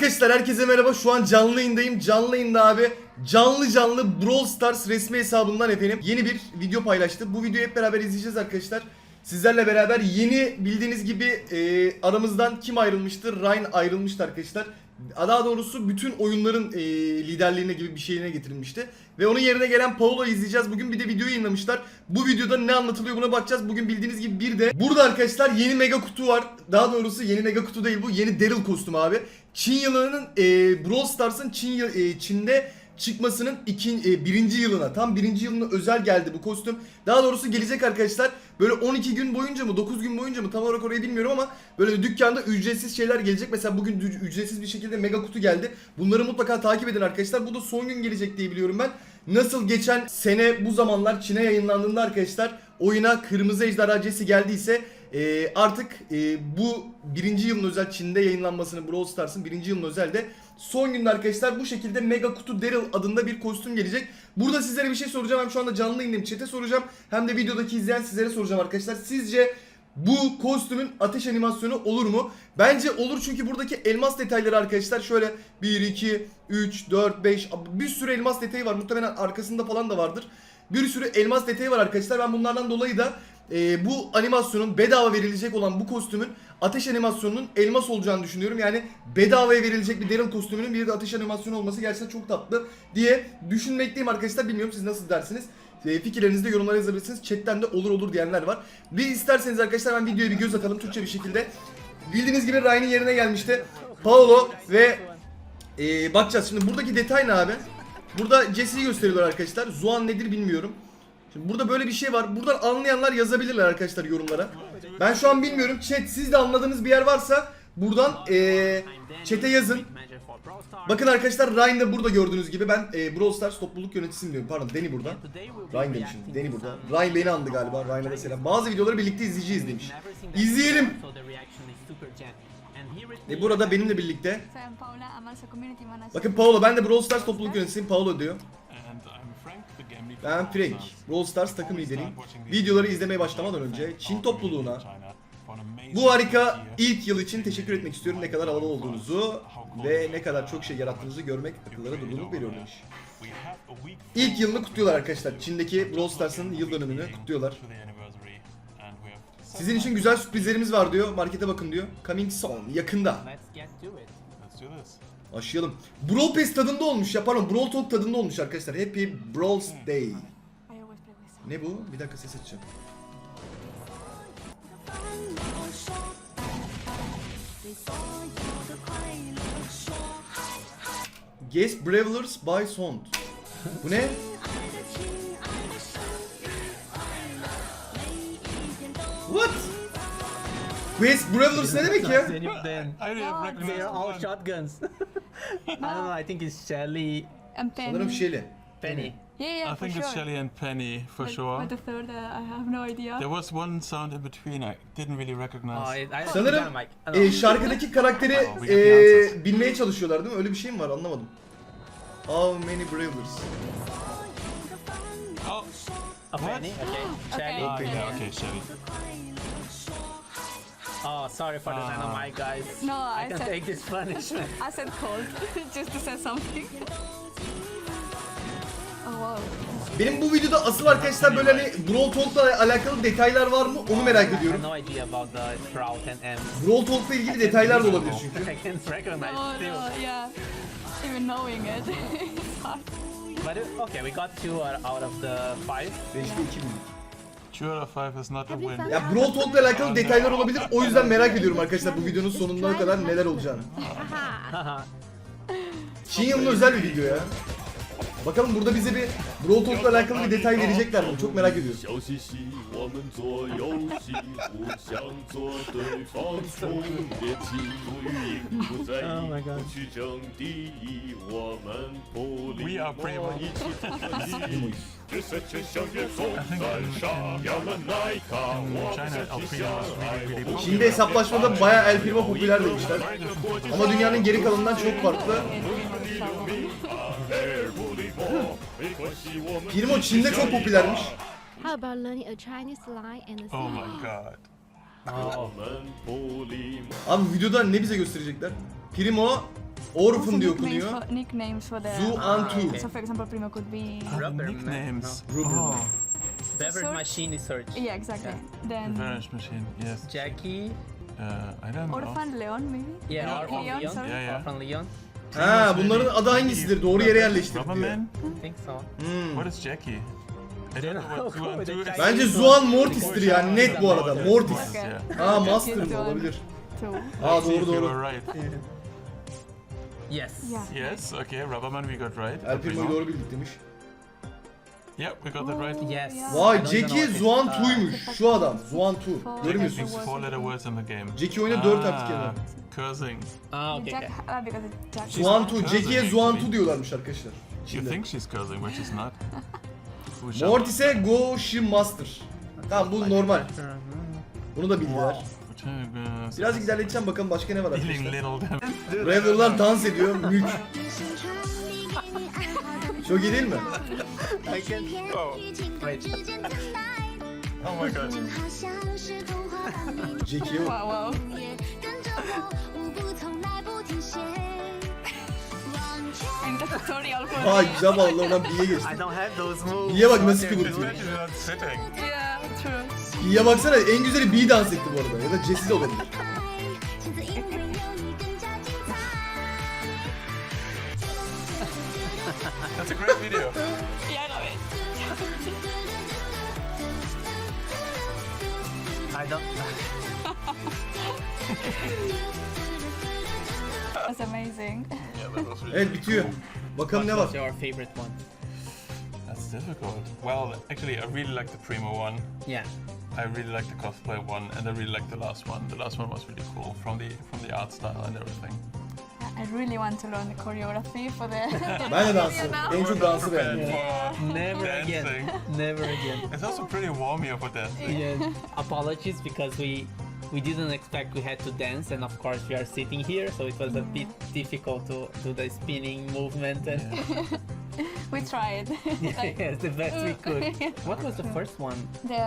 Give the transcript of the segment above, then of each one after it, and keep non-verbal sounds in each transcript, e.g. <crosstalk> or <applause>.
Arkadaşlar herkese merhaba. Şu an canlı yayındayım. Canlı yayında abi canlı canlı Brawl Stars resmi hesabından efendim yeni bir video paylaştı. Bu videoyu hep beraber izleyeceğiz arkadaşlar. Sizlerle beraber yeni bildiğiniz gibi e, aramızdan kim ayrılmıştır? Ryan ayrılmıştı arkadaşlar. Daha doğrusu bütün oyunların e, liderliğine gibi bir şeyine getirilmişti. Ve onun yerine gelen Paolo'yu izleyeceğiz. Bugün bir de video yayınlamışlar. Bu videoda ne anlatılıyor buna bakacağız. Bugün bildiğiniz gibi bir de burada arkadaşlar yeni mega kutu var. Daha doğrusu yeni mega kutu değil bu. Yeni Daryl kostümü abi. Çin yılının e, Brawl Stars'ın Çin, yıl- e, Çin'de çıkmasının iki, e, birinci yılına tam birinci yılına özel geldi bu kostüm. Daha doğrusu gelecek arkadaşlar. Böyle 12 gün boyunca mı 9 gün boyunca mı tam olarak orayı bilmiyorum ama böyle dükkanda ücretsiz şeyler gelecek. Mesela bugün ücretsiz bir şekilde mega kutu geldi. Bunları mutlaka takip edin arkadaşlar. Bu da son gün gelecek diye biliyorum ben. Nasıl geçen sene bu zamanlar Çin'e yayınlandığında arkadaşlar oyuna Kırmızı Ejderha Jesse geldiyse e, artık e, bu birinci yılın özel Çin'de yayınlanmasını Brawl Stars'ın birinci yılın özel de son günde arkadaşlar bu şekilde Mega Kutu Daryl adında bir kostüm gelecek. Burada sizlere bir şey soracağım. Hem şu anda canlı yayındayım. Chat'e soracağım. Hem de videodaki izleyen sizlere soracağım arkadaşlar. Sizce bu kostümün ateş animasyonu olur mu? Bence olur çünkü buradaki elmas detayları arkadaşlar şöyle 1, 2, 3, 4, 5 bir sürü elmas detayı var. Muhtemelen arkasında falan da vardır. Bir sürü elmas detayı var arkadaşlar. Ben bunlardan dolayı da e, bu animasyonun bedava verilecek olan bu kostümün ateş animasyonunun elmas olacağını düşünüyorum. Yani bedavaya verilecek bir Daryl kostümünün bir de ateş animasyonu olması gerçekten çok tatlı diye düşünmekteyim arkadaşlar. Bilmiyorum siz nasıl dersiniz. E, fikirlerinizi de yorumlara yazabilirsiniz. Chatten de olur olur diyenler var. Bir isterseniz arkadaşlar ben videoya bir göz atalım Türkçe bir şekilde. Bildiğiniz gibi Ryan'in yerine gelmişti. Paolo ve e, bakacağız. Şimdi buradaki detay ne abi? Burada Jesse'yi gösteriyorlar arkadaşlar. Zuan nedir bilmiyorum. Şimdi burada böyle bir şey var. Buradan anlayanlar yazabilirler arkadaşlar yorumlara. Ben şu an bilmiyorum. Chat siz de anladığınız bir yer varsa buradan eee chat'e yazın. Bakın arkadaşlar Ryan da burada gördüğünüz gibi ben eee Brawl Stars topluluk yöneticisiyim diyorum. Pardon Deni burada. Ryan demişim. Deni burada. Ryan beni andı galiba. Ryan'a da selam. Bazı videoları birlikte izleyeceğiz demiş. İzleyelim. E burada benimle birlikte. Bakın Paolo ben de Brawl Stars topluluk yöneticisiyim. Paolo diyor. Ben Frank. Brawl Stars takım lideriyim. Videoları izlemeye başlamadan önce Çin topluluğuna bu harika ilk yıl için teşekkür etmek istiyorum. Ne kadar havalı olduğunuzu ve ne kadar çok şey yarattığınızı görmek akıllara durgunluk veriyor demiş. İlk yılını kutluyorlar arkadaşlar. Çin'deki Brawl Stars'ın yıl dönümünü kutluyorlar. Sizin için güzel sürprizlerimiz var diyor. Markete bakın diyor. Coming soon. Yakında. This. Başlayalım. Brawl Pass tadında olmuş ya. Pardon Brawl Talk tadında olmuş arkadaşlar. Happy Brawl Day. With someone. Ne bu? Bir dakika ses açacağım. Guess Brawlers by Sound. Bu ne? Quest Brawlers ne demek ya? I they are all one. shotguns. <laughs> I don't know. I think it's Shelly, And Penny. Sanırım şeyli. Penny. Yeah, yeah, I for think sure. it's Shelly and Penny for But- sure. But the third, uh, I have no idea. There was one sound in between I didn't really Oh, recognize. it, I Sanırım. I don't e, know. şarkıdaki <laughs> karakteri e, bilmeye çalışıyorlar değil mi? Öyle bir şey mi var? Anlamadım. How many Brawlers? Oh, A Penny. <gasps> Okay. Shelly. ah, Okay. yeah, okay, Shelly. Oh, sorry for the Ah. dynamite, guys. No, I I can said- take this punishment. I said cold, <laughs> just to say something. oh wow. Benim bu videoda asıl arkadaşlar böyle hani Brawl Talk'la alakalı detaylar var mı? Onu merak I have ediyorum. no idea about the Sprout and M. Brawl Talk'la ilgili detaylar da olabilir çünkü. <laughs> I can't recognize No, still. no, yeah. Even knowing it, <laughs> it's hard. But it, okay, we got two out out of the five. 5'te 2 bildik. Two out of five is not a win. Ya Brawl Talk'la alakalı detaylar olabilir. O yüzden merak ediyorum arkadaşlar bu videonun sonuna kadar neler olacağını. <laughs> Çin yılının özel bir video ya. Bakalım burada bize bir Brawl Talk'la alakalı bir detay verecekler mi? Çok merak ediyorum. 笑嘻嘻，我们做游戏，互相做对方充电器。不赢不在 Oh 意 my，God 不去争第一，我们不离 We are 我 Primo 一起奋斗。这三千香烟送在上，要了耐卡，我们 China, 相 El 亲 Primo 相 is 爱 really, really 不 popular. Çin'de hesaplaşmada bayağı El Primo popüler demişler. Ama dünyanın geri kalanından çok farklı. Primo Çin'de çok popülermiş. How about learning a Chinese lie and a Oh my god. Abi videoda ne bize gösterecekler? Primo Orphan diye okunuyor. Nicknames for the... Zu Antu. Ah, so for example, Primo could be... Rubber Nicknames. Rubber. Oh. Beverage search? machine search. Yeah, exactly. Then beverage machine. Yes. Jackie. Uh, I don't know. Orphan Leon maybe. Yeah. Orphan Leon. Yeah, yeah. Orphan Leon. Ha bunların adı hangisidir? Doğru yere yerleştir diyor. Rubberman? I think so. Hmm. What is Jackie? I don't know what two and two is. Bence Zuan Mortis'tir yani net bu arada. Mortis. Yeah. Ha Master mı olabilir? Two. Aa See if doğru you doğru. right. Yes. Yeah. Yes, okay, Rubberman we got right. El Primo'yu doğru bildik demiş. Yep, we got that right. Yes. Yeah. Vay Jackie Zuan uh, Tu'ymuş. Şu adam. Zuan Tu. Görmüyorsunuz. Jackie speaks four letter words in the game. Jackie oyuna 4 Ah, harfli kelime. Cursing. Ah, okay. Jack, okay. because it's Jack. Zuan Tu. Cursing, Jackie'ye actually. Zuan Tu diyorlarmış arkadaşlar. You think she's cursing, but she's not. <laughs> Shall- Mortis'e Go Shi Master. Tamam bu normal. Bunu da bildiler. Uh, Birazcık ilerleteceğim bakalım başka ne var Dealing arkadaşlar. little damage. <laughs> Dans ediyor. Mük. Çok iyi değil mi? I can. Oh. Oh my god. Jackie'ye bak. Wow, wow. Aa güzel bağladı oradan B'ye geçti. I don't have those moves. B'ye bak nasıl kıvırtıyor. Yeah, true. B'ye baksana en güzeli B dans etti bu arada. Ya da Jessie de olabilir. That's a great video. Yeah, I know it. I don't. That's amazing. Yeah, that was really Evet bitiyor. Bakalım ne var. What's your favorite one? That's difficult. Well, actually, I really like the Primo one. Yeah. I really like the cosplay one, and I really like the last one. The last one was really cool from the from the art style and everything. I really want to learn the choreography for the. Ben de dansı. You know? En çok dansı beğendim. For Never again. dancing. Never again. It's also pretty warm here for dancing. Yeah. Apologies because we we didn't expect we had to dance, and of course we are sitting here, so it was a bit difficult to do the spinning movement and <laughs> we tried. <laughs> yes, the best we could. <laughs> What was the first one? the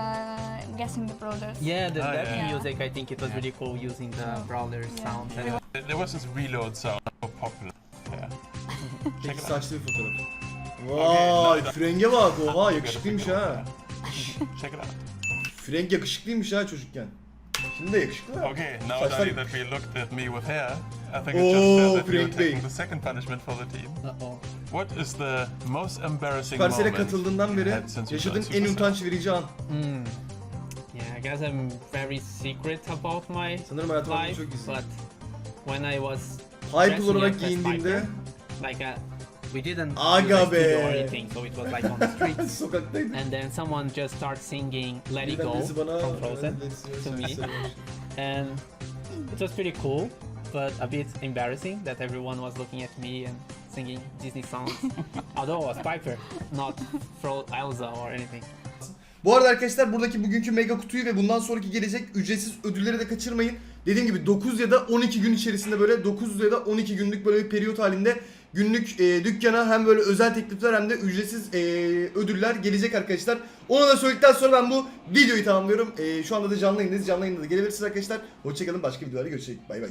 guessing the brothers. Yeah, the Oh, yeah. music. I think it was really cool using the brawler sound. Yeah. There- There was this reload sound so popular. Yeah. Peki it out. saçlı bir fotoğraf. Okay, Vay now- frenge bak oha You gotta yakışıklıymış pick it up, ha. yeah. Check it out. Frenk yakışıklıymış ha çocukken. Şimdi de yakışıklı. Okay, now Saçlar- Danny, that we looked at me with hair, I think it's just fair that Bey. taking the second punishment for the team. Uh-oh. What is the most embarrassing moment katıldığından beri yaşadığın en utanç verici an. Hmm. Yeah, I guess I'm very secret about my Sanırım hayatımda life, çok gizli. but when I was Hype olarak Piper, like uh, we didn't Aga studio or be. anything, so it was like on the streets. <laughs> sokaktaydım. and then someone just starts singing "Let It Go" birisi bana from Frozen to me, and it was pretty cool, but a bit embarrassing that everyone was looking at me and singing Disney songs. <laughs> Although I was Piper, not Fro Elsa or anything. Bu arada arkadaşlar buradaki bugünkü mega kutuyu ve bundan sonraki gelecek ücretsiz ödülleri de kaçırmayın. Dediğim gibi 9 ya da 12 gün içerisinde böyle 9 ya da 12 günlük böyle bir periyot halinde günlük e, dükkana hem böyle özel teklifler hem de ücretsiz e, ödüller gelecek arkadaşlar. Onu da söyledikten sonra ben bu videoyu tamamlıyorum. E, şu anda da canlı yayındayız. Canlı yayında da gelebilirsiniz arkadaşlar. Hoşçakalın. Başka videolarda görüşecek. Bay bay.